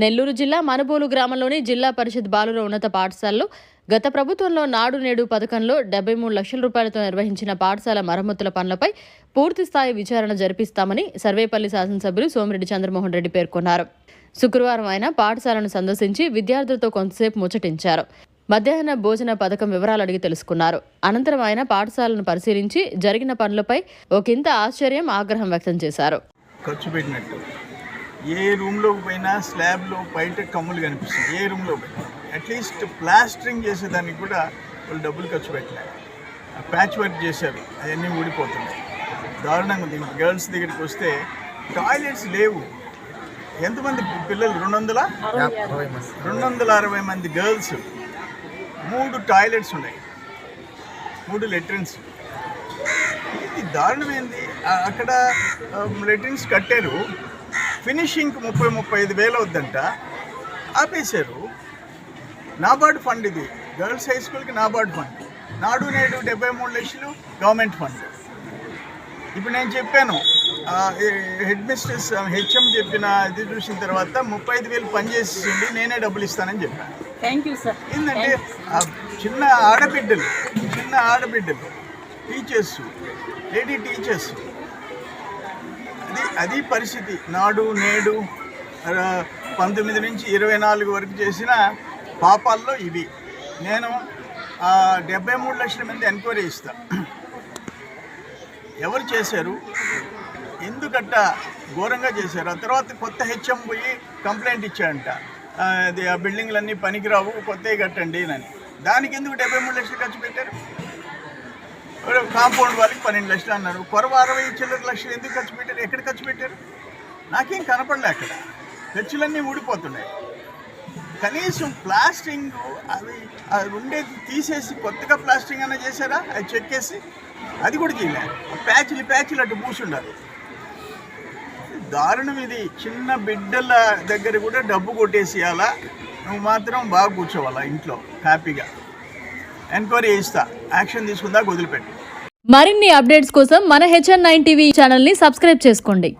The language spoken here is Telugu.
నెల్లూరు జిల్లా మనుబోలు గ్రామంలోని జిల్లా పరిషత్ బాలుర ఉన్నత పాఠశాలలో గత ప్రభుత్వంలో నాడు నేడు పథకంలో డెబ్బై మూడు లక్షల రూపాయలతో నిర్వహించిన పాఠశాల మరమ్మతుల పనులపై పూర్తిస్థాయి విచారణ జరిపిస్తామని సర్వేపల్లి శాసనసభ్యులు సోమిరెడ్డి చంద్రమోహన్ రెడ్డి పేర్కొన్నారు. శుక్రవారం ఆయన పాఠశాలను సందర్శించి విద్యార్థులతో కొంతసేపు ముచ్చటించారు. మధ్యాహ్న భోజన పథకం వివరాలు అడిగి తెలుసుకున్నారు. అనంతరం ఆయన పాఠశాలను పరిశీలించి జరిగిన పనులపై ఒకంత ఆశ్చర్యం ఆగ్రహం వ్యక్తం చేశారు. ఖర్చు పెట్టినట్టు. ఏ రూమ్లోకి పోయినా స్లాబ్లో బయట కమ్ములు కనిపిస్తుంది ఏ రూమ్లో పోయినా. అట్లీస్ట్ ప్లాస్టరింగ్ చేసేదానికి కూడా వాళ్ళు డబ్బులు ఖర్చు పెట్టలేదు ప్యాచ్ వర్క్ చేశారు. అవన్నీ ఊడిపోతున్నాయి. దారుణంగా ఉంది. గర్ల్స్ దగ్గరికి వస్తే టాయిలెట్స్ లేవు. ఎంతమంది పిల్లలు? రెండు వందల రెండు వందల అరవై మంది గర్ల్స్. మూడు టాయిలెట్స్ ఉన్నాయి. మూడు లెట్రిన్స్. ఇది దారుణం ఏంది? ఆ- అక్కడ లెట్రిన్స్ కట్టారు. ఫినిషింగ్ ముప్పై ముప్పై ఐదు వేలు అవుద్దంట. ఆపేశారు. నాబార్డు ఫండ్ ఇది. గర్ల్స్ హై స్కూల్కి నాబార్డు ఫండ్. నాడు నేడు డెబ్బై మూడు లక్షలు గవర్నమెంట్ ఫండ్. ఇప్పుడు నేను చెప్పాను హెడ్ మిస్టర్స్ హెచ్ఎం చెప్పిన ఇది చూసిన తర్వాత ముప్పై ఐదు వేలు పని చేసింది నేనే డబ్బులు ఇస్తానని చెప్పాను థ్యాంక్ యూ సార్ ఏంటంటే చిన్న ఆడబిడ్డలు చిన్న ఆడబిడ్డలు టీచర్స్ లేడీ టీచర్స్ అది అది పరిస్థితి. నాడు నేడు పంతొమ్మిది నుంచి ఇరవై నాలుగు వరకు చేసిన పాపాల్లో ఇవి. నేను డెబ్బై మూడు లక్షల మంది ఎంక్వైరీ ఇస్తా ఎవరు చేశారు? ఎందుకట్ట ఘోరంగా చేశారు? ఆ తర్వాత కొత్త హెచ్ఎం పోయి కంప్లైంట్ ఇచ్చాడంట. అది ఆ బిల్డింగ్లన్నీ పనికిరావు కొత్తవి కట్టండి అని. దానికి ఎందుకు డెబ్బై మూడు లక్షలు ఖర్చు పెట్టారు? కాంపౌండ్ వాళ్ళకి పన్నెండు లక్షలు అన్నారు. కొరవ అరవై చిల్లర లక్షలు ఎందుకు ఖర్చు పెట్టారు? ఎక్కడ ఖర్చు పెట్టారు? నాకేం కనపడలే అక్కడ. ఖర్చులన్నీ ఊడిపోతున్నాయి. కనీసం ప్లాస్టింగ్ అవి అది ఉండేది తీసేసి కొత్తగా ప్లాస్టింగ్ అన్న చేశారా? అది చెక్కేసి అది కూడా చేయలే. ప్యాచ్లు ప్యాచ్లు అటు పూసుండాలి దారుణం ఇది. చిన్న బిడ్డల దగ్గర కూడా డబ్బు కొట్టేసేయాలా నువ్వు మాత్రం బాగా కూర్చోవాలా ఇంట్లో హ్యాపీగా? ఎంక్వైరీ చేస్తా. యాక్షన్ తీసుకుందాక వదిలిపెట్టి. మరిన్ని అప్డేట్స్ కోసం మన హెచ్ఎన్ నైన్ టీవీ ఛానల్ని సబ్స్క్రైబ్ చేసుకోండి.